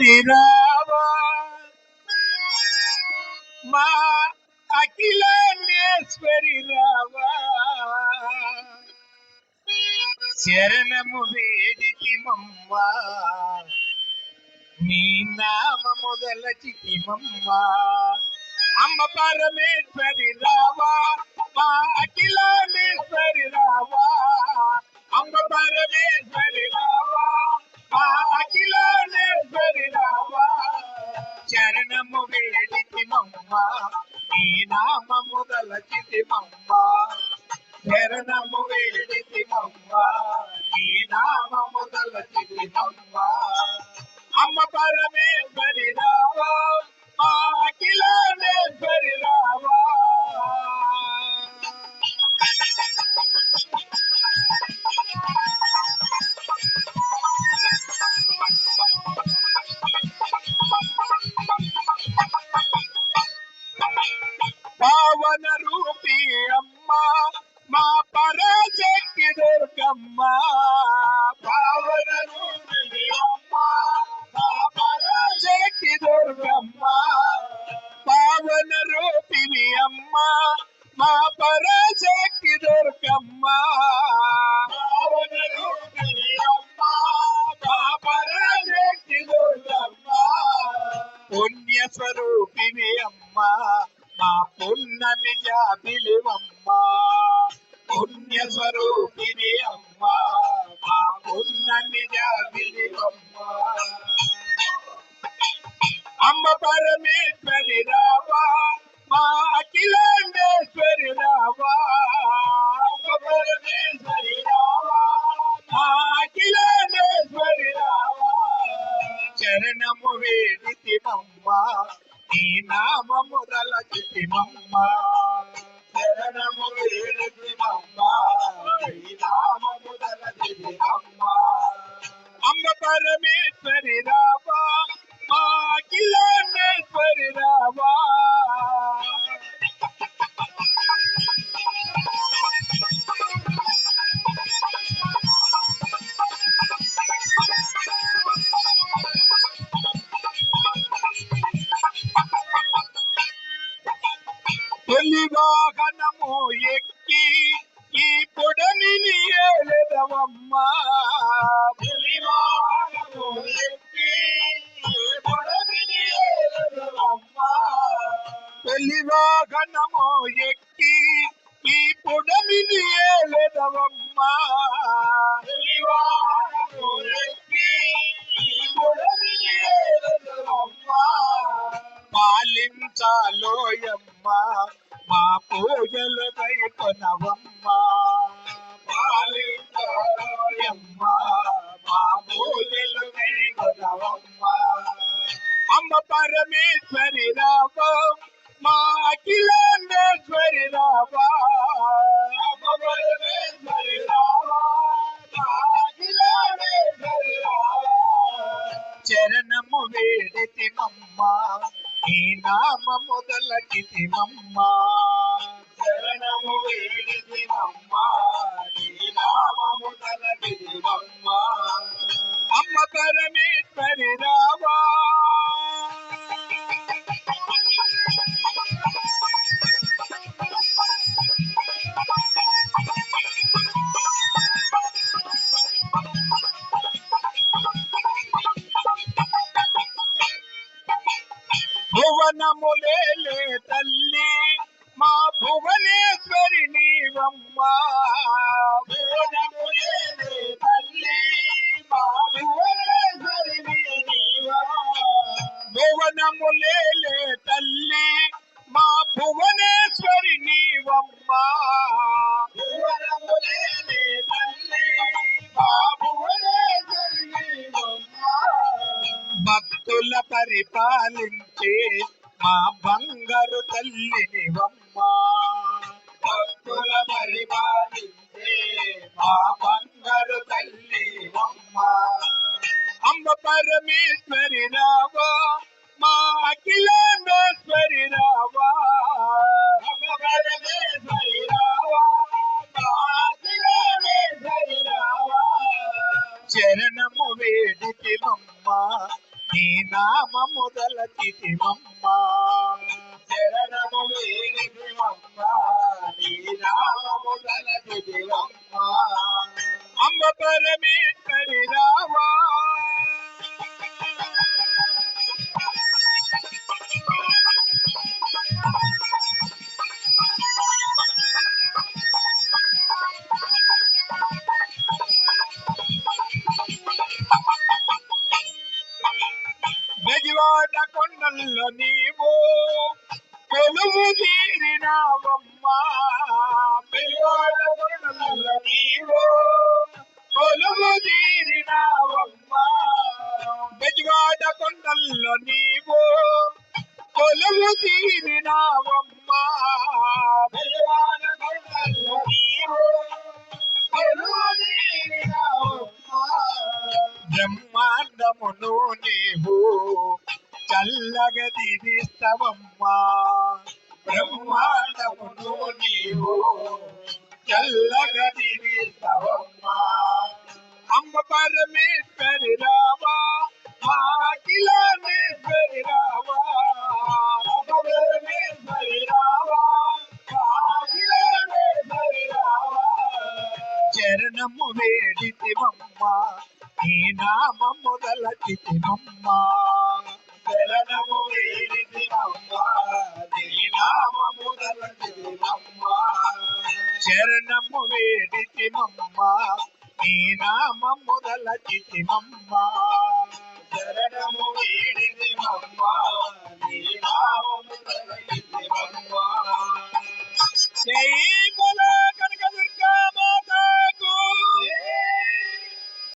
పరమేశ్వరి రావా మా అఖిలేశ్వరి రామ శరణము వేడికి మమ్మా. నీ నామము దలచితి మమ్మా. అమ్మ పరమేశ్వరి రావా. మా అఖిలేశ్వరి రావా. అమ్మ పరమేశ్వరి చరణము వేడితి మమ్మ నీ నామము దలచితి మమ్మ శరణము వేడితి పావన రూపి అమ్మ మా పరాశక్తి దుర్గమ్మ. పావన రూపి అమ్మ మా పరాశక్తి దుర్గమ్మ. పావన రూపిని అమ్మ మా పరాశక్తి దుర్గమ్మ. పావన రూపిని అమ్మ మా పరాశక్తి దుర్గమ్మ. పుణ్య స్వరూపిణి అమ్మ మా పున్నమి జాబిలివమ్మ. పుణ్య స్వరూపిణి అమ్మ. మా పున్నమి జాబిలివమ్మ. అమ్మ పరమేశ్వరి రావా. మా అఖిలాండేశ్వరి రావా. అమ్మ పరమేశ్వరి రావా. మా అఖిలాండేశ్వరి రావా. చరణము వేడితి మమ్మ నీ నామము రలచితి మమ్మ శరణము వేడితి మమ్మ నీ నామము తొలి ఎక్కి ఈ పొడమిని ఏలెదవమ్మా పాలించాలోయమ్మా వాహనము ఎక్కి ఈ పొడమిని ఏలెదవమ్మ మా పూజలు కొనవమ్మ పాలించాలోయమ్మ మా పూజలు కొనవమ్మ అమ్మ పరమేశ్వరి రావం మా అఖిలాండేశ్వరి రావా చరణము వేడితి మమ్మ నీ నామము దలకితి మమ్మ చరణము వేడితి మమ్మ నీ మమ్మ భువనములేలే తల్లి మా భువనేశ్వరి నీవమ్మ. భువనములేలే తల్లి మా భువనేశ్వరి నీవమ్మ. భువనములేలే తల్లి మా భువనేశ్వరి నీవమ్మ. భువనములేలే తల్లి మా భువనేశ్వరి నీవమ్మ. భక్తుల పరిపాలించే మా బంగారు తల్లినివమ్మ. భక్తుల పరిపాలించే మా బంగారు తల్లివమ్మ అమ్మ పరమేశ్వరి రావా నీ నామము దలచితిమమ్మా శరణము వేడిదివమ్మ నీ నామము తలచిదివమ్మ అమ్మ పరమేశ్వరిరా వల్ల నీవో కొలువు తీరినావమ్మ దీవిస్తవమ్మా బ్రహ్మాండమును నీవు చల్లగా దీవిస్తవమ్మా అమ్మ పరమేశ్వరి రావా మాకిలానేశ్వరి రావా పరమేశ్వరి రావా చరణము నామము వేడితిమమ్మ నీ నామము మొదల శరణము